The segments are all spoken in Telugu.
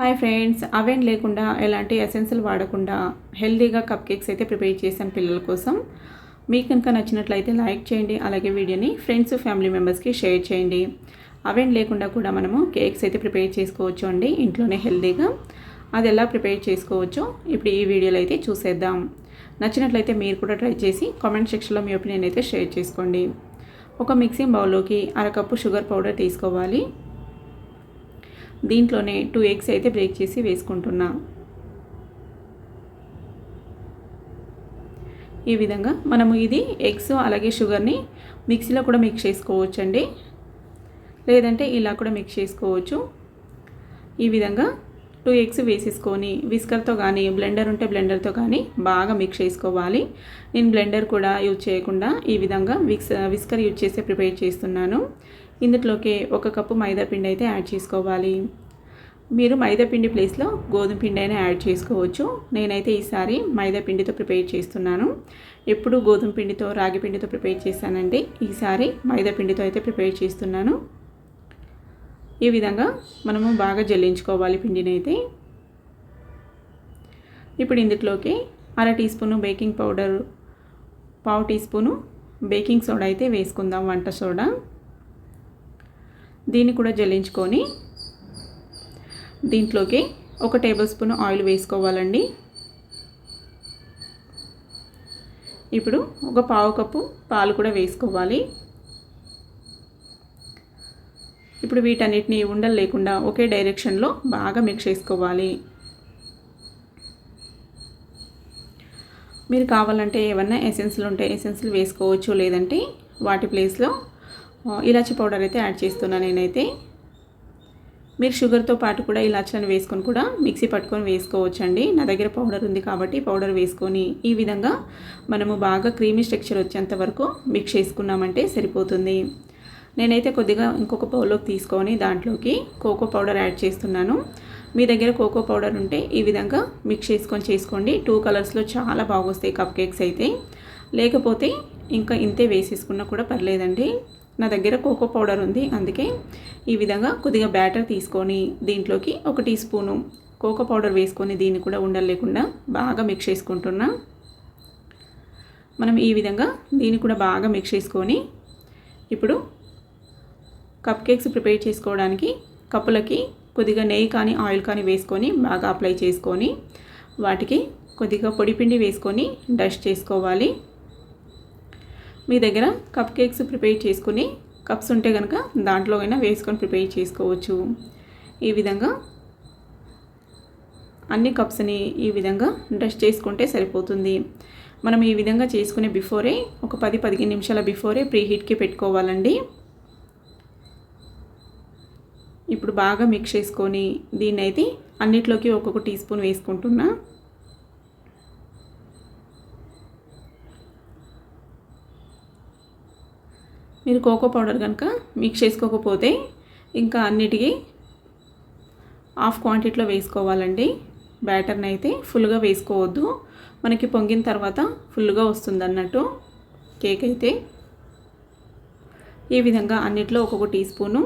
హాయ్ ఫ్రెండ్స్ అవెన్ లేకుండా ఎలాంటి ఎసెన్సులు వాడకుండా హెల్తీగా కప్ కేక్స్ అయితే ప్రిపేర్ చేశాను పిల్లల కోసం. మీకు కనుక నచ్చినట్లయితే లైక్ చేయండి అలాగే వీడియోని ఫ్రెండ్స్ ఫ్యామిలీ మెంబర్స్కి షేర్ చేయండి. అవెన్ లేకుండా కూడా మనము కేక్స్ అయితే ప్రిపేర్ చేసుకోవచ్చు అండి ఇంట్లోనే హెల్తీగా అది ఎలా ప్రిపేర్ చేసుకోవచ్చో ఇప్పుడు ఈ వీడియోలో అయితే చూసేద్దాం. నచ్చినట్లయితే మీరు కూడా ట్రై చేసి కామెంట్ సెక్షన్లో మీ ఒపీనియన్ అయితే షేర్ చేసుకోండి. ఒక మిక్సింగ్ బౌల్లోకి అరకప్పు షుగర్ పౌడర్ తీసుకోవాలి. దీంట్లోనే టూ ఎగ్స్ అయితే బ్రేక్ చేసి వేసుకుంటున్నా. ఈ విధంగా మనము ఇది ఎగ్స్ అలాగే షుగర్ని మిక్సీలో కూడా మిక్స్ చేసుకోవచ్చు అండి లేదంటే ఇలా కూడా మిక్స్ చేసుకోవచ్చు. ఈ విధంగా టూ ఎగ్స్ వేసేసుకొని విస్కర్తో కానీ బ్లెండర్ ఉంటే బ్లెండర్తో కానీ బాగా మిక్స్ చేసుకోవాలి. నేను బ్లెండర్ కూడా యూజ్ చేయకుండా ఈ విధంగా విక్స్ విస్కర్ యూజ్ చేసి ప్రిపేర్ చేస్తున్నాను. ఇందులోకి ఒక కప్పు మైదా పిండి అయితే యాడ్ చేసుకోవాలి. మీరు మైదా పిండి ప్లేస్లో గోధుమ పిండి అయినా యాడ్ చేసుకోవచ్చు. నేనైతే ఈసారి మైదా పిండితో ప్రిపేర్ చేస్తున్నాను. ఎప్పుడు గోధుమ పిండితో రాగి పిండితో ప్రిపేర్ చేశానండి ఈసారి మైదా పిండితో అయితే ప్రిపేర్ చేస్తున్నాను. ఈ విధంగా మనము బాగా జల్లించుకోవాలి పిండిని అయితే ఇప్పుడు ఇందులోకి అర టీ స్పూను బేకింగ్ పౌడర్ పావు టీ స్పూను బేకింగ్ సోడా అయితే వేసుకుందాం వంట సోడా. దీన్ని కూడా జల్లించుకొని దీంట్లోకి ఒక టేబుల్ స్పూన్ ఆయిల్ వేసుకోవాలండి. ఇప్పుడు ఒక పావు కప్పు పాలు కూడా వేసుకోవాలి. ఇప్పుడు వీటన్నిటిని ఉండలు లేకుండా ఒకే డైరెక్షన్లో బాగా మిక్స్ చేసుకోవాలి. మీరు కావాలంటే ఏమన్నా ఎసెన్స్లు ఉంటే ఎసెన్స్లు వేసుకోవచ్చు లేదంటే వాటి ప్లేస్లో ఇలాచి పౌడర్ అయితే యాడ్ చేస్తున్నాను నేనైతే. మీరు షుగర్తో పాటు కూడా ఇలాచీలను వేసుకొని కూడా మిక్సీ పట్టుకొని వేసుకోవచ్చండి. నా దగ్గర పౌడర్ ఉంది కాబట్టి పౌడర్ వేసుకొని ఈ విధంగా మనము బాగా క్రీమీ స్ట్రక్చర్ వచ్చేంత వరకు మిక్స్ చేసుకున్నామంటే సరిపోతుంది. నేనైతే కొద్దిగా ఇంకొక పౌలోకి తీసుకొని దాంట్లోకి కోకో పౌడర్ యాడ్ చేస్తున్నాను. మీ దగ్గర కోకో పౌడర్ ఉంటే ఈ విధంగా మిక్స్ చేసుకొని చేసుకోండి. టూ కలర్స్లో చాలా బాగొస్తాయి కప్ కేక్స్ అయితే. లేకపోతే ఇంకా ఇంతే వేసేసుకున్నా కూడా పర్లేదండి. నా దగ్గర కోకో పౌడర్ ఉంది. అందుకే ఈ విధంగా కొద్దిగా బ్యాటర్ తీసుకొని దీంట్లోకి ఒక టీ స్పూను కోకో పౌడర్ వేసుకొని దీన్ని కూడా ఉండలేకుండా బాగా మిక్స్ చేసుకుంటున్నా. మనం ఈ విధంగా దీన్ని కూడా బాగా మిక్స్ చేసుకొని ఇప్పుడు కప్ కేక్స్ ప్రిపేర్ చేసుకోవడానికి కప్పులకి కొద్దిగా నెయ్యి కానీ ఆయిల్ కానీ వేసుకొని బాగా అప్లై చేసుకొని వాటికి కొద్దిగా పొడిపిండి వేసుకొని డస్ట్ చేసుకోవాలి. మీ దగ్గర కప్ కేక్స్ ప్రిపేర్ చేసుకుని కప్స్ ఉంటే కనుక దాంట్లో అయినా వేసుకొని ప్రిపేర్ చేసుకోవచ్చు. ఈ విధంగా అన్ని కప్స్ని ఈ విధంగా డస్ట్ చేసుకుంటే సరిపోతుంది. మనం ఈ విధంగా చేసుకునే బిఫోరే ఒక పది పదిహేను నిమిషాల బిఫోరే ప్రీ హీట్కి పెట్టుకోవాలండి. ఇప్పుడు బాగా మిక్స్ చేసుకొని దీన్ని అయితే అన్నిట్లోకి ఒక్కొక్క టీ స్పూన్ వేసుకుంటున్నా. మీరు కోకో పౌడర్ కనుక మిక్స్ చేసుకోకపోతే ఇంకా అన్నిటికీ హాఫ్ క్వాంటిటీలో వేసుకోవాలండి. బ్యాటర్ని అయితే ఫుల్గా వేసుకోవద్దు. మనకి పొంగిన తర్వాత ఫుల్గా వస్తుంది అన్నట్టు కేక్ అయితే. ఈ విధంగా అన్నిట్లో ఒక్కొక్క టీ స్పూను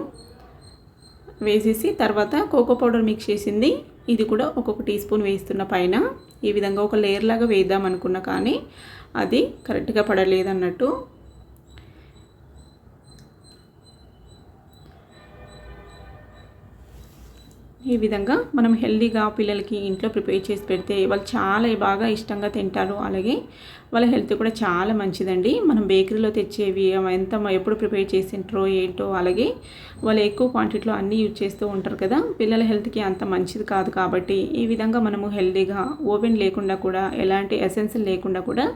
వేసేసి తర్వాత కోకో పౌడర్ మిక్స్ చేసింది. ఇది కూడా ఒక్కొక్క టీ స్పూన్ వేస్తున్న పైన. ఈ విధంగా ఒక లేయర్ లాగా వేద్దాం అనుకున్నా కానీ అది కరెక్ట్గా పడలేదన్నట్టు ఈ విధంగా మనం హెల్దీగా పిల్లలకి ఇంట్లో ప్రిపేర్ చేసి పెడితే వాళ్ళు చాలా బాగా ఇష్టంగా తింటారు. అలాగే వాళ్ళ హెల్త్ కూడా చాలా మంచిదండి. మనం బేకరీలో తెచ్చేవి ఎంత ఎప్పుడు ప్రిపేర్ చేసింటారో ఏంటో అలాగే వాళ్ళు ఎక్కువ క్వాంటిటీలో అన్నీ యూజ్ చేస్తూ ఉంటారు కదా. పిల్లల హెల్త్కి అంత మంచిది కాదు కాబట్టి ఈ విధంగా మనము హెల్దీగా ఓవెన్ లేకుండా కూడా ఎలాంటి ఎసెన్స్ లేకుండా కూడా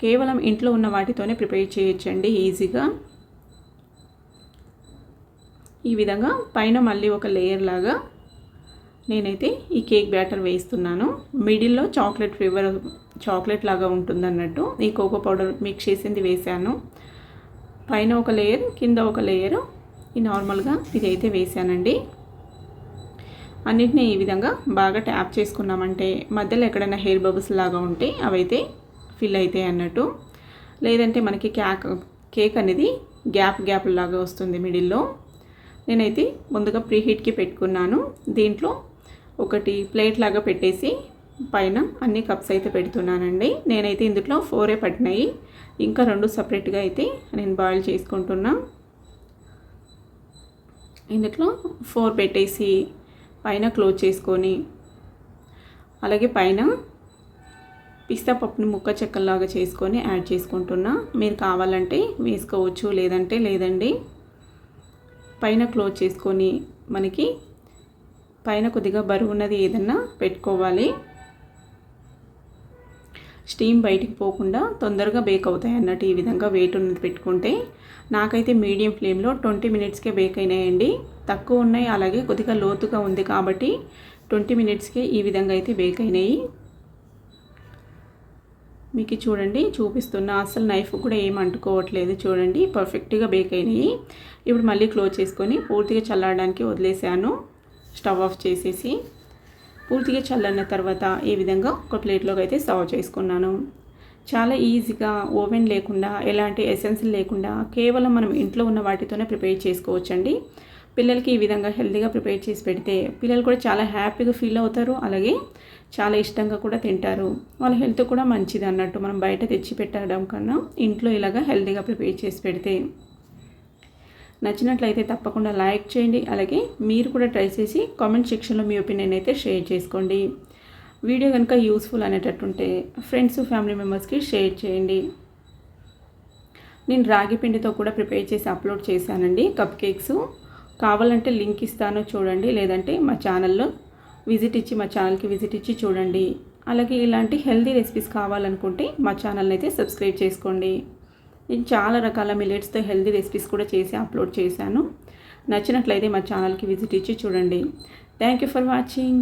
కేవలం ఇంట్లో ఉన్న వాటితోనే ప్రిపేర్ చేయొచ్చండి ఈజీగా. ఈ విధంగా పైన మళ్ళీ ఒక లేయర్ లాగా నేనైతే ఈ కేక్ బ్యాటర్ వేస్తున్నాను మిడిల్లో చాక్లెట్ ఫ్లేవర్ చాక్లెట్ లాగా ఉంటుంది అన్నట్టు ఈ కోకో పౌడర్ మిక్స్ చేసింది వేసాను పైన ఒక లేయర్ కింద ఒక లేయర్ ఈ నార్మల్గా ఇది అయితే వేసానండి అన్నిటినీ ఈ విధంగా బాగా ట్యాప్ చేసుకున్నామంటే మధ్యలో ఎక్కడైనా హెయిర్ బబుల్స్ లాగా ఉంటే అవైతే ఫిల్ అవుతాయి అన్నట్టు. లేదంటే మనకి క్యాక్ కేక్ అనేది గ్యాప్ గ్యాప్ లాగా వస్తుంది మిడిల్లో. నేనైతే ముందుగా ప్రీహీట్కి పెట్టుకున్నాను. దీంట్లో ఒకటి ప్లేట్ లాగా పెట్టేసి పైన అన్ని కప్స్ అయితే పెడుతున్నానండి. నేనైతే ఇందులో ఫోరే పట్టినాయి. ఇంకా రెండు సపరేట్గా అయితే నేను బాయిల్ చేసుకుంటున్నా. ఇందులో ఫోర్ పెట్టేసి పైన క్లోజ్ చేసుకొని అలాగే పైన పిస్తా పప్పుని ముక్క చెక్కల్లాగా చేసుకొని యాడ్ చేసుకుంటున్నా. మీరు కావాలంటే వేసుకోవచ్చు లేదంటే లేదండి. పైన క్లోజ్ చేసుకొని మనకి పైన కొద్దిగా బరువు ఉన్నది ఏదన్నా పెట్టుకోవాలి. స్టీమ్ బయటికి పోకుండా తొందరగా బేక్ అవుతాయి అన్నట్టు ఈ విధంగా వెయిట్ ఉన్నది పెట్టుకుంటే. నాకైతే మీడియం ఫ్లేమ్లో ట్వంటీ మినిట్స్కే బేక్ అయినాయండి. తక్కువ ఉన్నాయి అలాగే కొద్దిగా లోతుగా ఉంది కాబట్టి ట్వంటీ మినిట్స్కే ఈ విధంగా అయితే బేక్ అయినాయి. మీకు చూడండి చూపిస్తున్న అసలు నైఫ్ కూడా ఏం అంటుకోవట్లేదు చూడండి పర్ఫెక్ట్గా బేక్ అయినాయి. ఇప్పుడు మళ్ళీ క్లోజ్ చేసుకొని పూర్తిగా చల్లారడానికి వదిలేసాను. స్టవ్ ఆఫ్ చేసేసి పూర్తిగా చల్లన్న తర్వాత ఈ విధంగా ఒక ప్లేట్లోకి అయితే సర్వ్ చేసుకున్నాను. చాలా ఈజీగా ఓవెన్ లేకుండా ఎలాంటి ఎసెన్స్ లేకుండా కేవలం మనం ఇంట్లో ఉన్న వాటితోనే ప్రిపేర్ చేసుకోవచ్చండి. పిల్లలకి ఈ విధంగా హెల్తీగా ప్రిపేర్ చేసి పెడితే పిల్లలు కూడా చాలా హ్యాపీగా ఫీల్ అవుతారు అలాగే చాలా ఇష్టంగా కూడా తింటారు. వాళ్ళ హెల్త్ కూడా మంచిది అన్నట్టు మనం బయట తెచ్చి పెట్టడం కన్నా ఇంట్లో ఇలాగా హెల్తీగా ప్రిపేర్ చేసి పెడితే. నచ్చినట్లయితే తప్పకుండా లైక్ చేయండి. అలాగే మీరు కూడా ట్రై చేసి కామెంట్ సెక్షన్లో మీ ఒపీనియన్ అయితే షేర్ చేసుకోండి. వీడియో కనుక యూస్ఫుల్ అనేటట్టుంటే ఫ్రెండ్స్ ఫ్యామిలీ మెంబర్స్కి షేర్ చేయండి. నేను రాగి పిండితో కూడా ప్రిపేర్ చేసి అప్లోడ్ చేశానండి. Cup cakes. కావాలంటే లింక్ ఇస్తాను చూడండి. లేదంటే మా ఛానల్లో విజిట్ ఇచ్చి మా ఛానల్కి విజిట్ ఇచ్చి చూడండి. అలాగే ఇలాంటి హెల్తీ రెసిపీస్ కావాలనుకుంటే మా ఛానల్ని అయితే సబ్స్క్రైబ్ చేసుకోండి. నేను చాలా రకాల మిలెట్స్తో హెల్తీ రెసిపీస్ కూడా చేసి అప్లోడ్ చేశాను. నచ్చినట్లయితే మా ఛానల్కి విజిట్ ఇచ్చి చూడండి. Thank you for watching